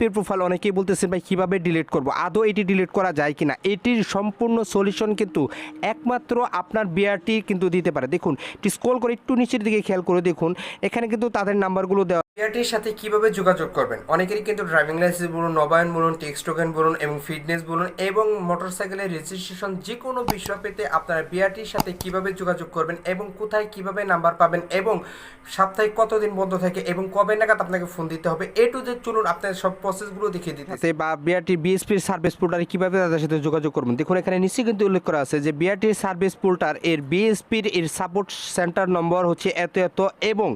পের প্রোফাইল অনেকেই বলতেছেন, ভাই, কীভাবে ডিলিট করব? আদৌ এটি ডিলিট করা যায় কি না এটির সম্পূর্ণ সলিউশন কিন্তু একমাত্র আপনার বিআরটি কিন্তু দিতে পারে। দেখুন, একটু স্ক্রল করে একটু নিচের দিকে খেয়াল করে দেখুন, এখানে কিন্তু তাদের নাম্বারগুলো দেওয়া বিআরটির সাথে কীভাবে যোগাযোগ করবেন? অনেকেরই কিন্তু ড্রাইভিং লাইসেন্স বলুন, নবায়ন বলুন টেক্সট টোকেন বলুন এবং ফিটনেস বলুন এবং মোটরসাইকেলের রেজিস্ট্রেশন যে কোনো বিষয় পেতে আপনারা বিআরটির সাথে কীভাবে যোগাযোগ করবেন এবং কোথায় কীভাবে নাম্বার পাবেন এবং সাপ্তাহিক কতদিন বন্ধ থাকে এবং কবে নাগাদ আপনাকে ফোন দিতে হবে? এ টু জেড চলুন আপনার সব প্রসেসগুলো দেখিয়ে দিতে। হবে বা বিআরটি বিএসপির সার্ভিস পোর্টারে কীভাবে তাদের সাথে যোগাযোগ করবেন? দেখুন, এখানে নিশ্চয়ই কিন্তু উল্লেখ করা আছে যে বিআরটির সার্ভিস পোর্টার এর বিএসপির এর সাপোর্ট সেন্টার নম্বর হচ্ছে এত এত এবং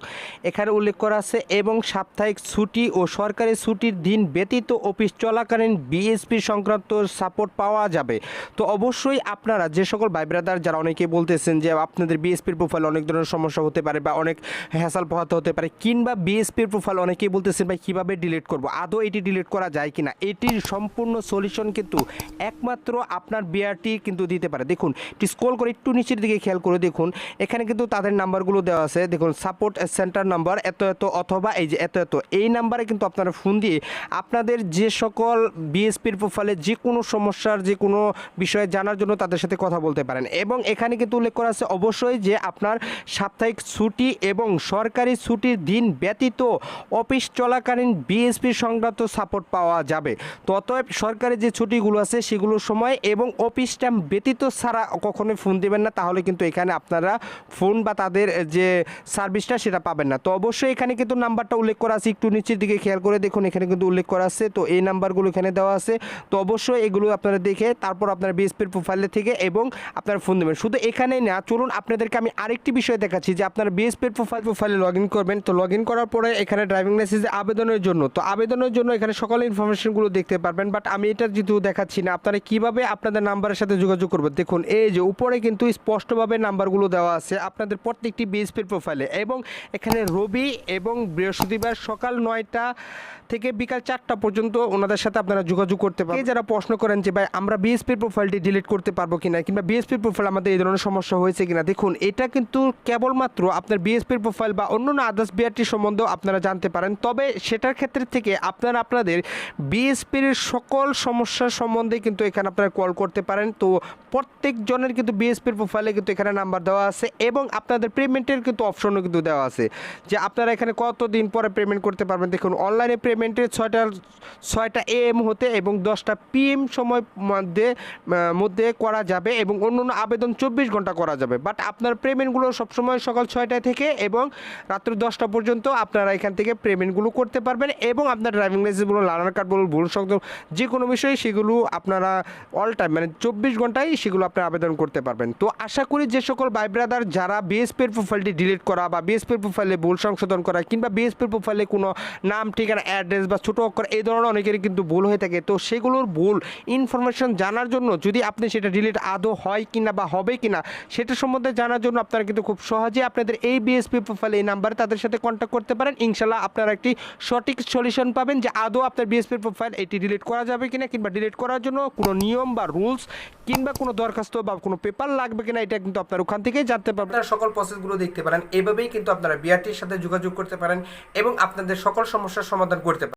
এখানে উল্লেখ করা আছে এবং সাপ্তাহিক ছুটি ও সরকারি ছুটির দিন ব্যতীত অফিস চলাকালীন বিএসপি সংক্রান্ত সাপোর্ট পাওয়া যাবে। তো অবশ্যই আপনারা যে সকল ভাই ব্রাদার যারা অনেকে বলতেছেন যে আপনাদের বিএসপির প্রোফাইল অনেক ধরনের সমস্যা হতে পারে বা অনেক হ্যাসাল পোহাতে হতে পারে, কিংবা বিএসপির প্রোফাইল অনেকেই বলতেছেন, ভাই, কীভাবে ডিলিট করব? আদৌ এটি ডিলিট করা যায় কিনা? এটির সম্পূর্ণ সলিউশন কিন্তু একমাত্র আপনার বিআরটি কিন্তু দিতে পারে। দেখুন, একটু স্ক্রল করে একটু নিচের দিকে খেয়াল করে দেখুন। এখানে কিন্তু তাদের নাম্বারগুলো দেওয়া আছে। দেখুন সাপোর্ট সেন্টার নাম্বার এত এত অথবা এই যে এত এত, এই নাম্বারে কিন্তু আপনারা ফোন দিয়ে আপনাদের যে সকল বিএসপির প্রোফাইলে যে কোনো সমস্যার, যে কোনো বিষয়ে জানার জন্য তাদের সাথে কথা বলতে পারেন। এবং এখানে কিন্তু উল্লেখ করা আছে অবশ্যই যে আপনার সাপ্তাহিক ছুটি এবং সরকারি ছুটির দিন ব্যতীত অফিস চলাকালীন বিএসপি সংক্রান্ত সাপোর্ট পাওয়া যাবে। তো অতএব সরকারি যে ছুটিগুলো আছে সেগুলোর সময় এবং অফিস টাইম ব্যতীত ছাড়া কখনোই ফোন দেবেন না। তাহলে কিন্তু এখানে আপনারা ফোন বা তাদের যে সার্ভিসটা সেটা পাবেন না। তো অবশ্যই এখানে কিন্তু নাম্বারটা উল্লেখ করা আছে, একটু নিচের দিকে খেয়াল করে দেখুন, এখানে কিন্তু উল্লেখ করা আছে। তো এই নাম্বারগুলো এখানে দেওয়া আছে। তো অবশ্যই এগুলো আপনারা দেখে তারপর আপনার বিএসপির প্রোফাইলে থেকে এবং আপনার ফোন দেবেন শুধু এখানেই না, চলুন আপনাদেরকে আমি আরেকটি বিষয় দেখাচ্ছি যে আপনার বিএসপির প্রোফাইল প্রোফাইলে লগ করবেন। তো লগ করার পরে এখানে ড্রাইভিং লাইসেন্সে আবেদনের জন্য, তো আবেদনের জন্য এখানে সকল ইনফরমেশনগুলো দেখতে পারবেন। বাট আমি এটা যেহেতু দেখাচ্ছি না, আপনারা কীভাবে আপনাদের নাম্বারের সাথে যোগাযোগ করবেন? দেখুন, এই যে উপরে কিন্তু স্পষ্টভাবে নাম্বারগুলো দেওয়া আছে আপনাদের প্রত্যেকটি বিএসপির প্রোফাইলে এবং এখানে রবি এবং বৃহস্পতিবার সকাল নয়টা থেকে বিকাল চারটা পর্যন্ত ওনাদের সাথে আপনারা যোগাযোগ করতে পারেন যারা প্রশ্ন করেন যে, ভাই, আমরা বিএসপির প্রোফাইলটি ডিলিট করতে পারব কিনা? কিংবা বিএসপির প্রোফাইল আমাদের এই ধরনের সমস্যা হয়েছে কিনা? দেখুন, এটা কিন্তু কেবলমাত্র আপনার বিএসপির প্রোফাইল বা অন্য আদার্স বিআরটি সম্বন্ধেও আপনারা জানতে পারেন। তবে সেটার ক্ষেত্রে থেকে আপনারা আপনাদের বিএসপির সকল সমস্যার সম্বন্ধে কিন্তু এখানে আপনারা কল করতে পারেন। তো প্রত্যেক জনের কিন্তু বিএসপির প্রোফাইলে কিন্তু এখানে নাম্বার দেওয়া আছে এবং আপনাদের পেমেন্টের কিন্তু অপশনও কিন্তু দেওয়া আছে। যে আপনারা এখানে কত দিন পরে পেমেন্ট করতে পারবেন। দেখুন অনলাইনে পেমেন্টের ছয়টা ছয়টা এ এম হতে এবং দশটা পিএম সময় মধ্যে মধ্যে করা যাবে এবং অন্য আবেদন চব্বিশ ঘণ্টা করা যাবে। বাট আপনার পেমেন্টগুলো সবসময় সকাল ছয়টায় থেকে এবং রাত্রি দশটা পর্যন্ত আপনারা এখান থেকে পেমেন্টগুলো করতে পারবেন এবং আপনার ড্রাইভিং লাইসেন্স বলুন লার্নার কার্ড বলুন ভুল সংক্রান্ত যে কোনো বিষয়ে সেগুলো আপনারা অল টাইম মানে চব্বিশ ঘন্টায় সেগুলো আপনারা আবেদন করতে পারবেন। তো আশা করি যে সকল ভাই ব্রাদার যারা বিএসপির প্রোফাইলটি ডিলিট করা বা বিএসপির প্রোফাইলে ভুল সংশোধন করা কিংবা বিএসপির প্রোফাইলে কোনো নাম, ঠিকানা অ্যাড্রেস বা ছোটো অক্ষর, এই ধরনের অনেকেরই কিন্তু ভুল হয়ে থাকে। তো সেগুলোর ভুল ইনফরমেশন জানার জন্য যদি আপনি সেটা ডিলিট আদৌ হয় কিনা বা হবে কিনা, সেটা সম্বন্ধে জানার জন্য আপনারা কিন্তু খুব সহজে আপনাদের এই বিএসপি প্রোফাইল এই নাম্বারে তাদের সাথে কন্ট্যাক্ট করতে পারেন। ইনশাল্লাহ আপনারা একটি সঠিক সলিউশন পাবেন যে আদৌ আপনার বিএসপি প্রোফাইল এটি ডিলিট করা যাবে কিনা কিংবা ডিলিট করার জন্য কোনো নিয়ম বা রুলস কিংবা কোনো দরখাস্ত বা কোনো পেপার লাগবে কিনা, এটা কিন্তু আপনার ওখান থেকেই জানতে পারবেন। সকল প্রসেসগুলো দেখতে পারেন। এভাবেই কিন্তু আপনারা বিআরটির সাথে যোগাযোগ করতে পারেন। এবং আপনাদের সকল সমস্যার সমাধান করতে